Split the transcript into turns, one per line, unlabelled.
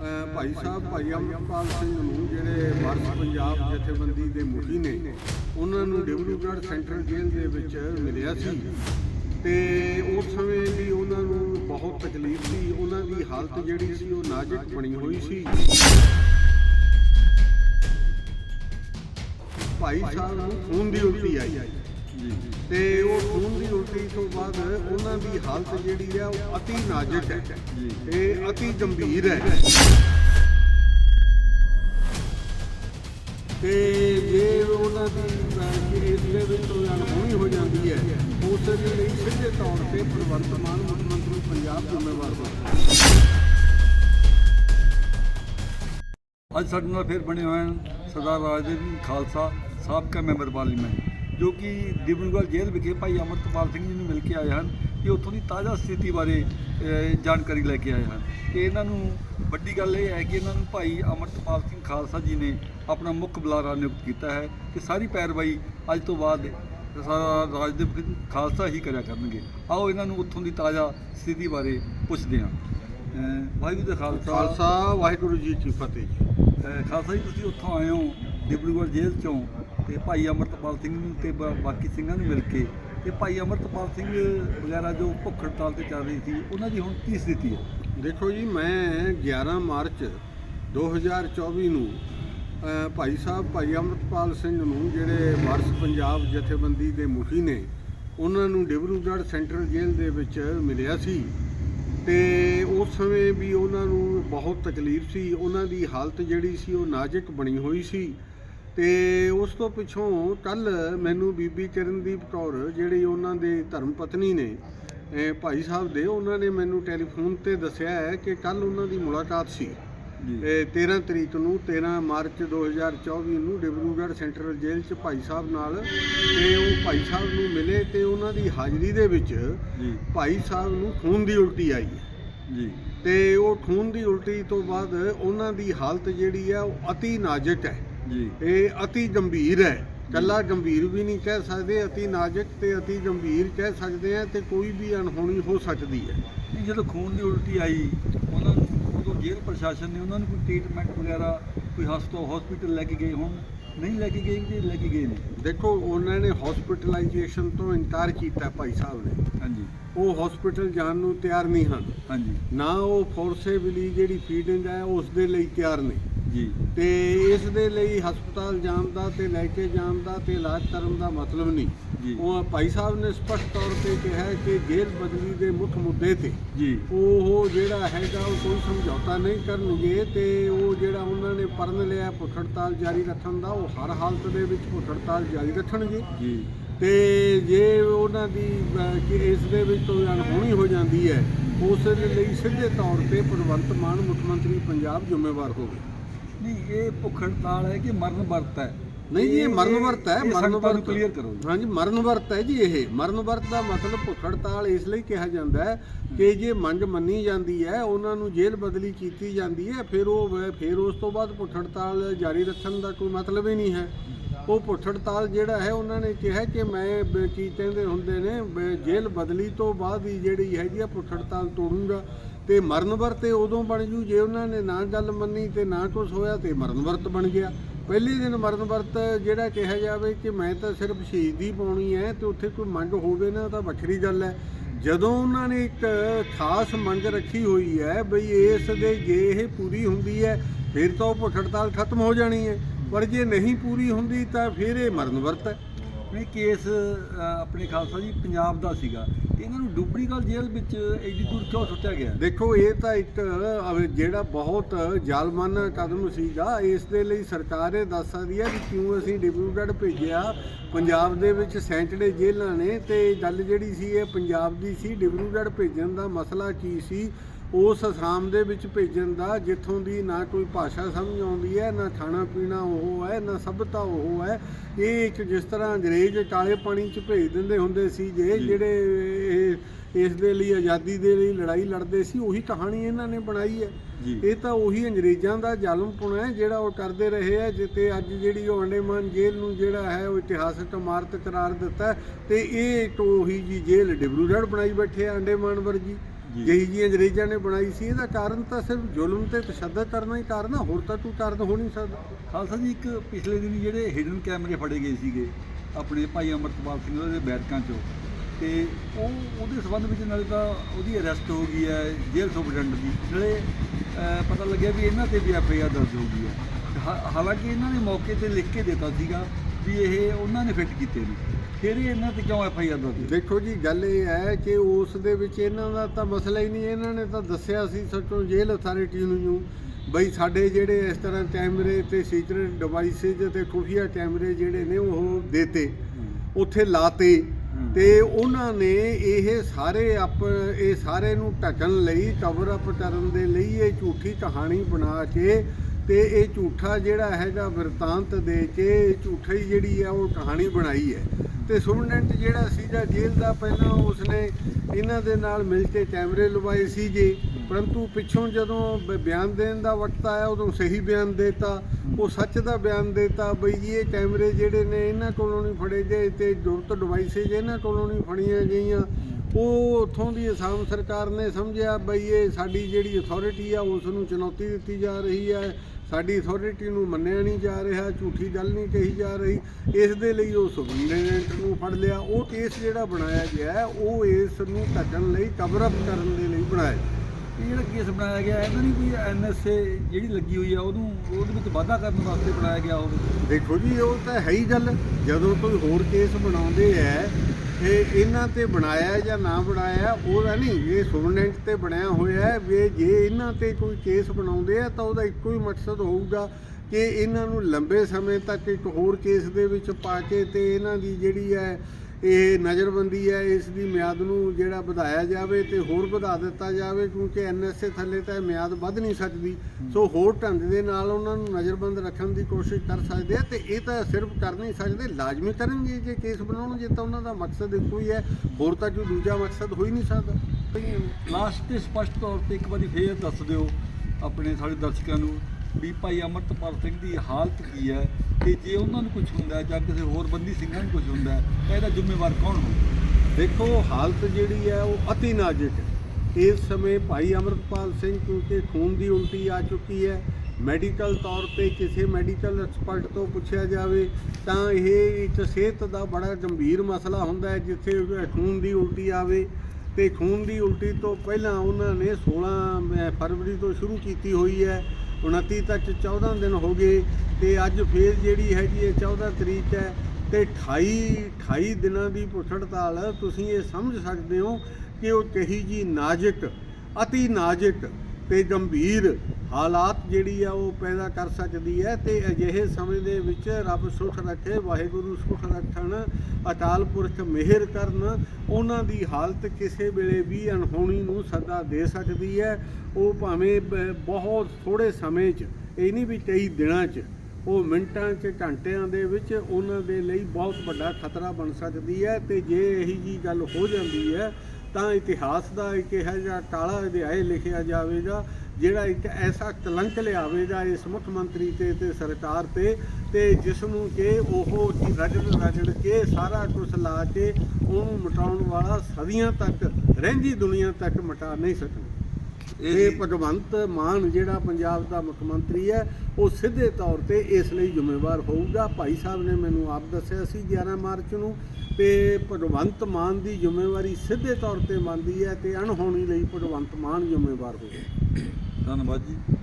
ਭਾਈ ਸਾਹਿਬ, ਭਾਈ ਅਮਰਪਾਲ ਸਿੰਘ ਨੂੰ ਜਿਹੜੇ ਵਾਰਸ ਪੰਜਾਬ ਜਥੇਬੰਦੀ ਦੇ ਮੁਖੀ ਨੇ, ਉਹਨਾਂ ਨੂੰ ਡਿਬਰੂਗੜ੍ਹ ਸੈਂਟਰਲ ਜੇਲ੍ਹ ਦੇ ਵਿੱਚ ਮਿਲਿਆ ਸੀ। ਤੇ ਉਸ ਸਮੇਂ ਵੀ ਉਹਨਾਂ ਨੂੰ ਬਹੁਤ ਤਕਲੀਫ ਸੀ। ਉਹਨਾਂ ਦੀ ਹਾਲਤ ਜਿਹੜੀ ਸੀ, ਉਹ ਨਾਜ਼ੁਕ ਬਣੀ ਹੋਈ ਸੀ। ਭਾਈ ਸਾਹਿਬ ਨੂੰ ਖੂਨ ਦੀ ਉਲਟੀ ਆਈ। ਤੇ ਉਹ ਖੂਨ ਦੀ ਉਲਟੀ ਤੋਂ ਬਾਅਦ ਉਹਨਾਂ ਦੀ ਹਾਲਤ ਜਿਹੜੀ ਹੈ ਉਹ ਅਤੀ ਨਾਜ਼ੁਕ ਹੈ। ਤੇ ਅਤੀ ਗੰਭੀਰ ਹੈ। ਤੇ ਜੇ ਉਹਨਾਂ ਦੀ ਇਸ ਦੇ ਵਿੱਚ ਅਣਹੋਣੀ ਹੋ ਜਾਂਦੀ ਹੈ ਉਸ ਦੇ ਲਈ ਸਿੱਧੇ ਤੌਰ ਤੇ ਭਗਵੰਤ ਮਾਨ ਮੁੱਖ ਮੰਤਰੀ ਪੰਜਾਬ ਜ਼ਿੰਮੇਵਾਰ ਹੋਵੇਗਾ
ਅੱਜ ਸਾਡੇ ਨਾਲ ਫਿਰ ਬਣੇ ਹੋਏ ਹਨ ਸਰਦਾਰ ਰਾਜਦੇਵ ਖਾਲਸਾ ਸਾਬਕਾ ਮੈਂਬਰ ਪਾਰਲੀਮੈਂਟ। ਜੋ ਕਿ ਡਿਬਰੂਗੜ੍ਹ ਜੇਲ੍ਹ ਵਿਖੇ ਭਾਈ ਅਮਰਤਪਾਲ ਸਿੰਘ ਜੀ ਨੂੰ ਮਿਲ ਕੇ ਆਏ ਹਨ ਤੇ ਉੱਥੋਂ ਦੀ ਤਾਜ਼ਾ ਸਥਿਤੀ ਬਾਰੇ ਜਾਣਕਾਰੀ ਲੈ ਕੇ ਆਏ ਹਨ। ਤੇ ਇਹਨਾਂ ਨੂੰ ਵੱਡੀ ਗੱਲ ਇਹ ਹੈ ਕਿ ਇਹਨਾਂ ਨੂੰ ਭਾਈ ਅਮਰਤਪਾਲ ਸਿੰਘ ਖਾਲਸਾ ਜੀ ਨੇ ਆਪਣਾ ਮੁੱਖ ਬੁਲਾਰਾ ਨਿਯੁਕਤ ਕੀਤਾ ਹੈ ਤੇ ਸਾਰੀ ਪੈਰਵਾਈ ਅੱਜ ਤੋਂ ਬਾਅਦ ਸਾਰਾ ਰਾਜਦੇਵ ਸਿੰਘ ਖਾਲਸਾ ਹੀ ਕਰਿਆ ਕਰਨਗੇ। ਆਓ ਇਹਨਾਂ ਨੂੰ ਉੱਥੋਂ ਦੀ ਤਾਜ਼ਾ ਸਥਿਤੀ ਬਾਰੇ ਪੁੱਛਦੇ ਹਾਂ। ਵਾਹਿਗੁਰੂ ਜੀ ਕਾ ਖਾਲਸਾ।
ਖਾਲਸਾ ਵਾਹਿਗੁਰੂ ਜੀ ਕੀ ਫਤਿਹ।
ਖਾਲਸਾ ਜੀ ਤੁਸੀਂ ਉੱਥੋਂ ਆਏ ਹੋ ਡਿਬਰੂਗੜ੍ਹ ਜੇਲ੍ਹ ਚੋਂ। ਤੇ ਭਾਈ ਅਮਰਤਪਾਲ ਸਿੰਘ ਨੂੰ ਤੇ ਬਾ- ਬਾਕੀ ਸਿੰਘਾਂ ਨੂੰ ਮਿਲ ਕੇ ਤੇ ਭਾਈ ਅਮਰਤਪਾਲ ਸਿੰਘ ਵਗੈਰਾ ਜੋ ਭੁੱਖ ਹੜਤਾਲ ਤੇ ਚੱਲ ਰਹੀ ਸੀ ਉਹਨਾਂ ਦੀ ਹੁਣ ਕੀ ਸਥਿਤੀ ਹੈ?
ਦੇਖੋ ਜੀ ਮੈਂ 11 ਮਾਰਚ 2024 ਨੂੰ ਅ, ਭਾਈ ਸਾਹਿਬ ਭਾਈ ਅਮਰਪਾਲ ਸਿੰਘ ਨੂੰ ਜਿਹੜੇ ਵਾਰਸ ਪੰਜਾਬ ਜਥੇਬੰਦੀ ਦੇ ਮੁਖੀ ਨੇ ਉਹਨਾਂ ਨੂੰ ਡਿਬਰੂਗੜ੍ਹ ਸੈਂਟਰਲ ਜੇਲ੍ਹ ਦੇ ਵਿੱਚ ਮਿਲਿਆ ਸੀ ਤੇ ਉਸ ਸਮੇਂ ਵੀ ਉਹਨਾਂ ਨੂੰ ਬਹੁਤ ਤਕਲੀਫ ਸੀ ਉਹਨਾਂ ਦੀ ਹਾਲਤ ਜਿਹੜੀ ਸੀ ਉਹ ਨਾਜ਼ੁਕ ਬਣੀ ਹੋਈ ਸੀ। ਤੇ ਉਸ ਤੋਂ ਪਿੱਛੋਂ ਕੱਲ ਮੈਨੂੰ ਬੀਬੀ ਚਰਨਦੀਪ ਕੌਰ ਜਿਹੜੀ ਉਹਨਾਂ ਦੇ ਧਰਮ ਪਤਨੀ ਨੇ ਇਹ ਭਾਈ ਸਾਹਿਬ ਦੇ ਉਹਨਾਂ ਨੇ ਮੈਨੂੰ ਟੈਲੀਫੋਨ ਤੇ ਦੱਸਿਆ ਹੈ ਕਿ ਕੱਲ ਉਹਨਾਂ ਦੀ ਮੁਲਾਕਾਤ ਸੀ।
ਜੀ।
ਇਹ 13 ਤਰੀਕ ਨੂੰ 13 ਮਾਰਚ 2024 ਨੂੰ ਡਿਬਰੂਗੜ੍ਹ ਸੈਂਟਰਲ ਜੇਲ੍ਹ 'ਚ ਭਾਈ ਸਾਹਿਬ ਨਾਲ ਤੇ ਉਹ ਭਾਈ ਸਾਹਿਬ ਨੂੰ ਮਿਲੇ ਤੇ ਉਹਨਾਂ ਦੀ ਹਾਜ਼ਰੀ ਦੇ ਵਿੱਚ ਭਾਈ ਸਾਹਿਬ ਨੂੰ ਖੂਨ ਦੀ ਉਲਟੀ ਆਈ।
ਜੀ।
ਤੇ ਉਹ ਖੂਨ ਦੀ ਉਲਟੀ ਤੋਂ ਬਾਅਦ ਉਹਨਾਂ ਦੀ ਹਾਲਤ ਜਿਹੜੀ ਹੈ ਉਹ ਅਤੀ ਨਾਜ਼ੁਕ ਹੈ।
ਜੀ।
ਇਹ ਅਤੀ ਗੰਭੀਰ ਹੈ। ਕੱਲਾ ਗੰਭੀਰ ਵੀ ਨਹੀਂ ਕਹਿ ਸਕਦੇ ਅਤੀ ਨਾਜ਼ੁਕ ਤੇ ਅਤੀ ਗੰਭੀਰ ਕਹਿ ਸਕਦੇ ਆ ਤੇ ਕੋਈ ਵੀ ਅਣਹੋਣੀ ਹੋ ਸਕਦੀ ਹੈ।
ਨਹੀਂ ਜਦੋਂ ਖੂਨ ਦੀ ਉਲਟੀ ਆਈ ਉਹਨਾਂ ਨੂੰ ਉਦੋਂ ਜੇਲ੍ਹ ਪ੍ਰਸ਼ਾਸਨ ਨੇ ਉਹਨਾਂ ਨੂੰ ਕੋਈ ਟ੍ਰੀਟਮੈਂਟ ਵਗੈਰਾ ਕੋਈ ਹਸਪਤਾਲ ਹਸਪੀਟਲ ਲੈ ਕੇ ਗਏ ਹੁਣ? ਨਹੀਂ ਲੈ ਕੇ ਗਏ ਕਿ ਲੈ ਕੇ ਗਏ ਨੇ
ਦੇਖੋ ਉਹਨਾਂ ਨੇ ਹਸਪੀਟਲਾਈਜੇਸ਼ਨ ਤੋਂ ਇਨਕਾਰ ਕੀਤਾ ਭਾਈ ਸਾਹਿਬ ਨੇ।
ਹਾਂਜੀ।
ਉਹ ਹਸਪੀਟਲ ਜਾਣ ਨੂੰ ਤਿਆਰ ਨਹੀਂ ਹਨ।
ਹਾਂਜੀ।
ਨਾ ਉਹ ਫੋਰਸੇਬਲੀ ਜਿਹੜੀ ਫੀਡਿੰਗ ਹੈ ਉਸ ਦੇ ਲਈ ਤਿਆਰ ਨੇ।
ਜੀ।
ਤੇ ਇਸ ਦੇ ਲਈ ਹਸਪਤਾਲ ਜਾਣ ਦਾ ਤੇ ਲੈ ਕੇ ਜਾਣ ਦਾ ਤੇ ਇਲਾਜ ਕਰਨ ਦਾ ਮਤਲਬ ਨਹੀਂ।
ਜੀ।
ਉਹ ਭਾਈ ਸਾਹਿਬ ਨੇ ਸਪਸ਼ਟ ਤੌਰ ਤੇ ਕਿਹਾ ਕਿ ਜੇਲ੍ਹ ਬਦਲੀ ਦੇ ਮੁੱਖ ਮੁੱਦੇ ਤੇ
ਜੀ।
ਉਹ ਜਿਹੜਾ ਹੈਗਾ ਉਹ ਕੋਈ ਸਮਝੌਤਾ ਨਹੀਂ ਕਰਨਗੇ ਤੇ ਉਹ ਜਿਹੜਾ ਉਹਨਾਂ ਨੇ ਪਰਨ ਲਿਆ ਭੁੱਖ ਹੜਤਾਲ ਜਾਰੀ ਰੱਖਣ ਦਾ ਉਹ ਹਰ ਹਾਲਤ ਦੇ ਵਿੱਚ ਭੁੱਖ ਹੜਤਾਲ ਜਾਰੀ ਰੱਖਣਗੇ।
ਜੀ।
ਤੇ ਜੇ ਉਹਨਾਂ ਦੀ ਕਿ ਇਸ ਦੇ ਵਿੱਚ ਕੋਈ ਅਣਹੋਣੀ ਹੋ ਜਾਂਦੀ ਹੈ ਉਸ ਦੇ ਲਈ ਸਿੱਧੇ ਤੌਰ ਤੇ ਭਗਵੰਤ ਮਾਨ ਮੁੱਖ ਮੰਤਰੀ ਪੰਜਾਬ ਜ਼ਿੰਮੇਵਾਰ ਹੋਵੇ।
ਨਹੀਂ ਇਹ ਭੁੱਖ ਹੜਤਾਲ ਹੈ ਕਿ ਮਰਨ ਵਰਤ ਹੈ।
ਨਹੀਂ ਜੀ ਇਹ ਮਰਨ ਵਰਤ ਹੈ ਮਰਨ ਵਰਤ।
ਕਲੀਅਰ ਕਰੋ ਜੀ।
ਹਾਂਜੀ ਮਰਨ ਵਰਤ ਹੈ ਜੀ ਇਹ। ਮਰਨ ਵਰਤ ਦਾ ਮਤਲਬ ਭੁੱਖ ਹੜਤਾਲ ਇਸ ਲਈ ਕਿਹਾ ਜਾਂਦਾ ਹੈ ਕਿ ਜੇ ਮੰਗ ਮੰਨੀ ਜਾਂਦੀ ਹੈ ਉਹਨਾਂ ਨੂੰ ਜੇਲ੍ਹ ਬਦਲੀ ਕੀਤੀ ਜਾਂਦੀ ਹੈ ਫਿਰ ਉਹ ਫਿਰ ਉਸ ਤੋਂ ਬਾਅਦ ਭੁੱਖ ਹੜਤਾਲ ਜਾਰੀ ਰੱਖਣ ਦਾ ਕੋਈ ਮਤਲਬ ਹੀ ਨਹੀਂ ਹੈ। ਉਹ ਭੁੱਖ ਜਿਹੜਾ ਹੈ, ਉਹਨਾਂ ਨੇ ਕਿਹਾ ਕਿ ਮੈਂ ਕੀ ਕਹਿੰਦੇ ਹੁੰਦੇ ਨੇ ਜੇਲ੍ਹ ਬਦਲੀ ਤੋਂ ਬਾਅਦ ਹੀ ਜਿਹੜੀ ਹੈਗੀ ਆ ਭੁੱਖ ਹੜਤਾਲ ਤੋੜੂੰਗਾ ਤੇ ਮਰਨ ਵਰਤ ਇਹ ਉਦੋਂ ਬਣ ਜੂ ਜੇ ਉਹਨਾਂ ਨੇ ਨਾ ਗੱਲ ਮੰਨੀ ਤੇ ਨਾ ਕੁਝ ਹੋਇਆ ਤੇ ਮਰਨ ਵਰਤ ਬਣ ਗਿਆ। ਪਹਿਲੇ ਦਿਨ ਮਰਨ ਵਰਤ ਜਿਹੜਾ ਕਿਹਾ ਜਾਵੇ ਕਿ ਮੈਂ ਤਾਂ ਸਿਰਫ ਸ਼ਹੀਦੀ ਪਾਉਣੀ ਹੈ ਤੇ ਉੱਥੇ ਕੋਈ ਮੰਗ ਹੋਵੇ ਨਾ ਤਾਂ ਵੱਖਰੀ ਗੱਲ ਹੈ। ਜਦੋਂ ਉਹਨਾਂ ਨੇ ਇੱਕ ਖਾਸ ਮੰਗ ਰੱਖੀ ਹੋਈ ਹੈ, ਬਈ ਇਸ ਦੇ ਜੇ ਇਹ ਪੂਰੀ ਹੁੰਦੀ ਹੈ, ਫਿਰ ਤਾਂ ਉਹ ਭੁੱਖ ਹੜਤਾਲ ਖਤਮ ਹੋ ਜਾਣੀ ਹੈ। ਪਰ ਜੇ ਨਹੀਂ ਪੂਰੀ ਹੁੰਦੀ ਤਾਂ ਫਿਰ ਇਹ ਮਰਨ ਵਰਤ ਹੈ।
ਨਹੀਂ, ਕੇਸ ਆਪਣੇ ਖਾਲਸਾ ਜੀ ਪੰਜਾਬ ਦਾ ਸੀਗਾ। ਇਹਨਾਂ ਨੂੰ ਡੁਬੜੀਗਲ ਜੇਲ੍ਹ ਵਿੱਚ ਐਡੀ ਦੂਰ ਕਿਉਂ ਸੁੱਟਿਆ ਗਿਆ?
ਦੇਖੋ, ਇਹ ਤਾਂ ਇੱਕ ਜਿਹੜਾ ਬਹੁਤ ਜ਼ਾਲਮਾਨਾ ਕਦਮ ਸੀਗਾ, ਇਸ ਦੇ ਲਈ ਸਰਕਾਰ ਇਹ ਦੱਸ ਸਕਦੀ ਹੈ ਕਿ ਕਿਉਂ ਅਸੀਂ ਡਿਬਰੂਗੜ੍ਹ ਭੇਜਿਆ। ਪੰਜਾਬ ਦੇ ਵਿੱਚ ਸੈਂਚੜੇ ਜੇਲ੍ਹਾਂ ਨੇ ਤੇ ਗੱਲ ਜਿਹੜੀ ਸੀ, ਇਹ ਪੰਜਾਬ ਦੀ ਸੀ ਡਿਬਰੂਗੜ੍ਹ ਭੇਜਣ ਦਾ ਮਸਲਾ ਕੀ ਸੀ? ਉਸ ਅਸਾਮ ਦੇ ਵਿੱਚ ਭੇਜਣ ਦਾ ਜਿੱਥੋਂ ਦੀ ਨਾ ਕੋਈ ਭਾਸ਼ਾ ਸਮਝ ਆਉਂਦੀ ਹੈ ਨਾ ਖਾਣਾ ਪੀਣਾ ਉਹ ਹੈ ਨਾ ਸਭਤਾ ਉਹ ਹੈ ਇਹ ਇੱਕ ਜਿਸ ਤਰ੍ਹਾਂ ਅੰਗਰੇਜ਼ ਕਾਲੇ ਪਾਣੀ 'ਚ ਭੇਜ ਦਿੰਦੇ ਹੁੰਦੇ ਸੀ ਜੇ। ਜਿਹੜੇ ਇਹ ਇਸ ਦੇ ਲਈ ਆਜ਼ਾਦੀ ਦੇ ਲਈ ਲੜਾਈ ਲੜਦੇ ਸੀ ਉਹੀ ਕਹਾਣੀ ਇਹਨਾਂ ਨੇ ਬਣਾਈ ਹੈ ਇਹ ਤਾਂ ਉਹੀ ਅੰਗਰੇਜ਼ਾਂ ਦਾ ਜ਼ਾਲਮਪੁਣਾ ਹੈ ਜਿਹੜਾ ਉਹ ਕਰਦੇ ਰਹੇ ਹੈ ਜਿੱਤੇ ਅੱਜ ਜਿਹੜੀ ਉਹ ਅੰਡੇਮਾਨ ਜੇਲ੍ਹ ਨੂੰ ਜਿਹੜਾ ਹੈ ਉਹ ਇਤਿਹਾਸਕ ਇਮਾਰਤ ਕਰਾਰ ਦਿੱਤਾ ਤੇ ਇਹ ਉਹੀ ਜੀ ਜੇਲ੍ਹ ਡਿਬਰੂਗੜ੍ਹ ਬਣਾਈ ਬੈਠੇ ਆ ਅੰਡੇਮਾਨ ਵਰਗੀ। ਜਿਹੀ ਜੀ ਅੰਗਰੇਜ਼ਾਂ ਨੇ ਬਣਾਈ ਸੀ ਇਹਦਾ ਕਾਰਨ ਤਾਂ ਸਿਰਫ ਜ਼ੁਲਮ ਤੇ ਤਸ਼ੱਦਦ ਕਰਨਾ ਹੀ ਕਾਰਨ ਆ ਹੋਰ ਤਾਂ ਕੋਈ ਕਾਰਨ ਹੋ ਨਹੀਂ ਸਕਦਾ।
ਖਾਲਸਾ ਜੀ ਇੱਕ ਪਿਛਲੇ ਦਿਨ ਜਿਹੜੇ ਹਿਡਨ ਕੈਮਰੇ ਫੜੇ ਗਏ ਸੀਗੇ ਆਪਣੇ ਭਾਈ ਅਮਰਤਪਾਲ ਸਿੰਘ ਉਹਦੇ ਬੈਠਕਾਂ 'ਚੋਂ ਤੇ ਉਹ ਉਹਦੇ ਸਬੰਧ ਵਿੱਚ ਨਾਲੇ ਤਾਂ ਉਹਦੀ ਅਰੈਸਟ ਹੋ ਗਈ ਹੈ ਜੇਲ੍ਹ ਸੁਪਰਡੈਂਟ ਦੀ। ਨਾਲੇ ਪਤਾ ਲੱਗਿਆ ਵੀ ਇਹਨਾਂ ਤੇ ਵੀ ਐਫ ਆਈ ਆਰ ਦਰਜ ਹੋ ਗਈ ਹੈ। ਹਾ- ਹਾਲਾਂਕਿ ਇਹਨਾਂ ਨੇ ਮੌਕੇ ਤੇ ਲਿਖ ਕੇ ਦਿੱਤਾ ਸੀਗਾ ਵੀ ਇਹ ਉਹਨਾਂ ਨੇ ਫਿੱਟ ਕੀਤੇ ਨੇ ਫਿਰ ਇਹ ਇਹਨਾਂ ਤੇ ਕਿਉਂ ਐਫ ਆਈ ਆਰ ਦਰਜ?
ਦੇਖੋ ਜੀ ਗੱਲ ਇਹ ਹੈ ਕਿ ਉਸ ਦੇ ਵਿੱਚ ਇਹਨਾਂ ਦਾ ਤਾਂ ਮਸਲਾ ਹੀ ਨਹੀਂ ਇਹਨਾਂ ਨੇ ਤਾਂ ਦੱਸਿਆ ਸੀ ਸੱਚੋ ਜੇਲ੍ਹ ਅਥਾਰਟੀ ਨੂੰ ਬਈ ਸਾਡੇ ਜਿਹੜੇ ਇਸ ਤਰ੍ਹਾਂ ਕੈਮਰੇ ਤੇ ਸੀਕ੍ਰੇਟ ਡਿਵਾਈਸਿਸ ਤੇ ਖੁਫੀਆ ਕੈਮਰੇ ਜਿਹੜੇ ਨੇ ਉਹ ਦੇਤੇ ਉੱਥੇ ਲਾਤੇ। ਤੇ ਉਹਨਾਂ ਨੇ ਇਹ ਸਾਰੇ ਆਪ ਇਹ ਸਾਰੇ ਨੂੰ ਢੱਕਣ ਲਈ ਕਵਰ ਅਪ ਕਰਨ ਦੇ ਲਈ ਇਹ ਝੂਠੀ ਕਹਾਣੀ ਬਣਾ ਕੇ ਤੇ ਇਹ ਝੂਠਾ ਜਿਹੜਾ ਹੈਗਾ ਵਰਤਾਂਤ ਦੇ 'ਚ ਇਹ ਝੂਠੀ ਜਿਹੜੀ ਆ ਉਹ ਕਹਾਣੀ ਬਣਾਈ ਹੈ। ਤੇ ਸੁਪਰਡੈਂਟ ਜਿਹੜਾ ਸੀਗਾ ਜੇਲ੍ਹ ਦਾ ਪਹਿਲਾਂ ਉਸਨੇ ਇਹਨਾਂ ਦੇ ਨਾਲ ਮਿਲ ਕੇ ਕੈਮਰੇ ਲਵਾਏ ਸੀਗੇ। ਪਰੰਤੂ ਪਿੱਛੋਂ ਜਦੋਂ ਬ- ਬਿਆਨ ਦੇਣ ਦਾ ਵਕਤ ਆਇਆ, ਉਦੋਂ ਸਹੀ ਬਿਆਨ ਦੇਤਾ, ਉਹ ਸੱਚ ਦਾ ਬਿਆਨ ਦੇਤਾ, ਬਈ ਜੀ ਇਹ ਕੈਮਰੇ ਜਿਹੜੇ ਨੇ ਇਹਨਾਂ ਕੋਲੋਂ ਨਹੀਂ ਫੜੇ ਗਏ ਤੇ ਜ਼ਰੂਰਤ ਡਿਵਾਈਸਿਸ ਇਹਨਾਂ ਕੋਲੋਂ ਨਹੀਂ ਫੜੀਆਂ ਗਈਆਂ। ਉਹ ਉੱਥੋਂ ਦੀ ਅਸਾਮ ਸਰਕਾਰ ਨੇ ਸਮਝਿਆ, ਬਈ ਇਹ ਸਾਡੀ ਜਿਹੜੀ ਅਥਾਰਟੀ ਆ ਉਸ ਨੂੰ ਚੁਣੌਤੀ ਦਿੱਤੀ ਜਾ ਰਹੀ ਹੈ। ਸਾਡੀ ਅਥਾਰਟੀ ਨੂੰ ਮੰਨਿਆ ਨਹੀਂ ਜਾ ਰਿਹਾ ਝੂਠੀ ਗੱਲ ਨਹੀਂ ਕਹੀ ਜਾ ਰਹੀ। ਇਸ ਦੇ ਲਈ ਉਹ ਸੁਪਰਡੈਂਟ ਨੂੰ ਫੜ ਲਿਆ। ਉਹ ਕੇਸ ਜਿਹੜਾ ਬਣਾਇਆ ਗਿਆ ਉਹ ਇਸ ਨੂੰ ਢੱਕਣ ਲਈ ਕਵਰ ਅਪ ਕਰਨ ਦੇ ਲਈ ਬਣਾਇਆ।
ਇਹ ਜਿਹੜਾ ਕੇਸ ਬਣਾਇਆ ਗਿਆ ਇਹਦਾ ਨਹੀਂ ਕੋਈ ਐਨਐਸਏ ਜਿਹੜੀ ਲੱਗੀ ਹੋਈ ਆ ਉਹਨੂੰ ਉਹਦੇ ਵਿੱਚ ਵਾਧਾ ਕਰਨ ਵਾਸਤੇ ਬਣਾਇਆ ਗਿਆ ਹੋਵੇ।
ਦੇਖੋ ਜੀ ਉਹ ਤਾਂ ਹੈ ਹੀ ਗੱਲ। ਜਦੋਂ ਕੋਈ ਹੋਰ ਕੇਸ ਬਣਾਉਂਦੇ ਐ ਇਹ ਇਹਨਾਂ ਤੇ ਬਣਾਇਆ ਜਾਂ ਨਾ ਬਣਾਇਆ, ਉਹਦਾ ਨਹੀਂ, ਇਹ ਸੁਪਰਡੈਂਟ ਤੇ ਬਣਿਆ ਹੋਇਆ ਹੈ। ਵੀ ਜੇ ਇਹਨਾਂ ਤੇ ਕੋਈ ਕੇਸ ਬਣਾਉਂਦੇ ਆ, ਤਾਂ ਉਹਦਾ ਇੱਕੋ ਹੀ ਮਕਸਦ ਹੋਊਗਾ ਕਿ ਇਹਨਾਂ ਨੂੰ ਲੰਬੇ ਸਮੇਂ ਤੱਕ ਇੱਕ ਹੋਰ ਕੇਸ ਦੇ ਵਿੱਚ ਪਾ ਕੇ ਤੇ ਇਹਨਾਂ ਦੀ ਜਿਹੜੀ ਹੈ ਇਹ ਨਜ਼ਰਬੰਦੀ ਹੈ, ਇਸ ਦੀ ਮਿਆਦ ਨੂੰ ਜਿਹੜਾ ਵਧਾਇਆ ਜਾਵੇ ਤੇ ਹੋਰ ਵਧਾ ਦਿੱਤਾ ਜਾਵੇ, ਕਿਉਂਕਿ ਐਨਐਸਏ ਥੱਲੇ ਤਾਂ ਮਿਆਦ ਵੱਧ ਨਹੀਂ ਸਕਦੀ। ਸੋ ਹੋਰ ਢੰਗ ਦੇ ਨਾਲ ਉਹਨਾਂ ਨੂੰ ਨਜ਼ਰਬੰਦ ਰੱਖਣ ਦੀ ਕੋਸ਼ਿਸ਼ ਕਰ ਸਕਦੇ ਆ ਤੇ ਇਹ ਤਾਂ ਸਿਰਫ ਕਰ ਨਹੀਂ ਸਕਦੇ, ਲਾਜ਼ਮੀ ਕਰਨਗੇ ਜੇ ਕੇਸ ਬਣਾਉਣਗੇ ਤਾਂ ਉਹਨਾਂ ਦਾ ਮਕਸਦ ਇੱਕੋ ਹੀ ਹੈ। ਹੋਰ ਤਾਂ ਕੋਈ ਦੂਜਾ ਮਕਸਦ ਹੋ ਹੀ ਨਹੀਂ ਸਕਦਾ।
ਲਾਸਟ ਤੇ ਸਪਸ਼ਟ ਤੌਰ ਤੇ ਇੱਕ ਵਾਰੀ ਫੇਰ ਦੱਸ ਦਿਓ ਆਪਣੇ ਸਾਡੇ ਦਰਸ਼ਕਾਂ ਨੂੰ। ਵੀ ਭਾਈ ਅਮਰਤਪਾਲ ਸਿੰਘ ਦੀ ਹਾਲਤ ਕੀ ਹੈ ਤੇ ਜੇ ਉਹਨਾਂ ਨੂੰ ਕੁਝ ਹੁੰਦਾ ਜਾਂ ਕਿਸੇ ਹੋਰ ਬੰਦੀ ਸਿੰਘਾਂ ਨੂੰ ਕੁਝ ਹੁੰਦਾ ਤਾਂ ਇਹਦਾ ਜ਼ਿੰਮੇਵਾਰ ਕੌਣ ਹੋਊ?
ਦੇਖੋ, ਹਾਲਤ ਜਿਹੜੀ ਹੈ ਉਹ ਅਤੀ ਨਾਜ਼ੁਕ ਹੈ। ਇਸ ਸਮੇਂ ਭਾਈ ਅਮਰਪਾਲ ਸਿੰਘ ਕਿਉਂਕਿ ਖੂਨ ਦੀ ਉਲਟੀ ਆ ਚੁੱਕੀ ਹੈ, ਮੈਡੀਕਲ ਤੌਰ ਤੇ ਕਿਸੇ ਮੈਡੀਕਲ ਐਕਸਪਰਟ ਤੋਂ ਪੁੱਛਿਆ ਜਾਵੇ, ਤਾਂ ਇਹ ਇੱਕ ਸਿਹਤ ਦਾ ਬੜਾ ਗੰਭੀਰ ਮਸਲਾ ਹੁੰਦਾ ਹੈ, ਜਿੱਥੇ ਖੂਨ ਦੀ ਉਲਟੀ ਆਵੇ। ਤੇ ਖੂਨ ਦੀ ਉਲਟੀ ਤੋਂ ਪਹਿਲਾਂ ਉਹਨਾਂ ਨੇ 16 ਫਰਵਰੀ ਤੋਂ ਸ਼ੁਰੂ ਕੀਤੀ ਹੋਈ ਹੈ। 29 ਤੱਕ 14 ਦਿਨ ਹੋ ਗਏ ਤੇ ਅੱਜ ਫੇਰ ਜਿਹੜੀ ਹੈਗੀ ਹੈ 14 ਤਰੀਕ ਹੈ ਤੇ 28 28 ਦਿਨਾਂ ਦੀ ਭੁੱਖ ਹੜਤਾਲ ਤੁਸੀਂ ਇਹ ਸਮਝ ਸਕਦੇ ਹੋ ਕਿ ਉਹ ਕਹੀ ਜੀ ਨਾਜ਼ੁਕ, ਅਤੀ ਨਾਜ਼ੁਕ ਤੇ ਗੰਭੀਰ ਹਾਲਾਤ ਜਿਹੜੀ ਆ ਉਹ ਪੈਦਾ ਕਰ ਸਕਦੀ ਹੈ ਤੇ ਅਜਿਹੇ ਸਮੇਂ ਦੇ ਵਿੱਚ ਰੱਬ ਸੁਖ ਰੱਖੇ, ਵਾਹਿਗੁਰੂ ਸੁਖ ਰੱਖਣ, ਅਕਾਲ ਪੁਰਖ ਮਿਹਰ ਕਰਨ, ਉਹਨਾਂ ਦੀ ਹਾਲਤ ਕਿਸੇ ਵੇਲੇ ਵੀ ਅਣਹੋਣੀ ਨੂੰ ਸਦਾ ਦੇ ਸਕਦੀ ਹੈ। ਉਹ ਭਾਵੇਂ ਬਹੁਤ ਥੋੜੇ ਸਮੇਂ 'ਚ, ਇਹ ਨਹੀਂ ਵੀ ਕਈ ਦਿਨਾਂ 'ਚ, ਉਹ ਮਿੰਟਾਂ 'ਚ, ਘੰਟਿਆਂ ਦੇ ਵਿੱਚ ਉਹਨਾਂ ਦੇ ਲਈ ਬਹੁਤ ਵੱਡਾ ਖਤਰਾ ਬਣ ਸਕਦੀ ਹੈ ਤੇ ਜੇ ਇਹੀ ਜੀ ਗੱਲ ਹੋ ਜਾਂਦੀ ਹੈ ਤਾਂ ਇਤਿਹਾਸ ਦਾ ਇੱਕ ਇਹੋ ਜਿਹਾ ਕਾਲਾ ਅਧਿਆਇ ਲਿਖਿਆ ਜਾਵੇਗਾ, ਜਿਹੜਾ ਇੱਕ ਐਸਾ ਕਲੰਕ ਲਿਆਵੇਗਾ ਇਸ ਮੁੱਖ ਮੰਤਰੀ ਤੇ ਤੇ ਸਰਕਾਰ ਤੇ ਤੇ ਜਿਸ ਨੂੰ ਕਿ ਉਹ ਰਜੜ ਰਜੜ ਕੇ ਸਾਰਾ ਕੁਝ ਲਾ ਕੇ ਉਹਨੂੰ ਮਿਟਾਉਣ ਵਾਲਾ ਸਦੀਆਂ ਤੱਕ, ਰਹਿੰਦੀ ਦੁਨੀਆ ਤੱਕ ਮਿਟਾ ਨਹੀਂ ਸਕਣਾ ਇਹ ਭਗਵੰਤ ਮਾਨ ਜਿਹੜਾ ਪੰਜਾਬ ਦਾ ਮੁੱਖ ਮੰਤਰੀ ਹੈ ਉਹ ਸਿੱਧੇ ਤੌਰ ਤੇ ਇਸ ਲਈ ਜ਼ਿੰਮੇਵਾਰ ਹੋਊਗਾ। ਭਾਈ ਸਾਹਿਬ ਨੇ ਮੈਨੂੰ ਆਪ ਦੱਸਿਆ ਸੀ 11 ਮਾਰਚ ਨੂੰ ਤੇ ਭਗਵੰਤ ਮਾਨ ਦੀ ਜ਼ਿੰਮੇਵਾਰੀ ਸਿੱਧੇ ਤੌਰ ਤੇ ਮੰਨਦੀ ਹੈ ਤੇ ਅਣਹੋਣੀ ਲਈ ਭਗਵੰਤ ਮਾਨ ਜ਼ਿੰਮੇਵਾਰ ਹੋਊਗਾ।
ਧੰਨਵਾਦ ਜੀ।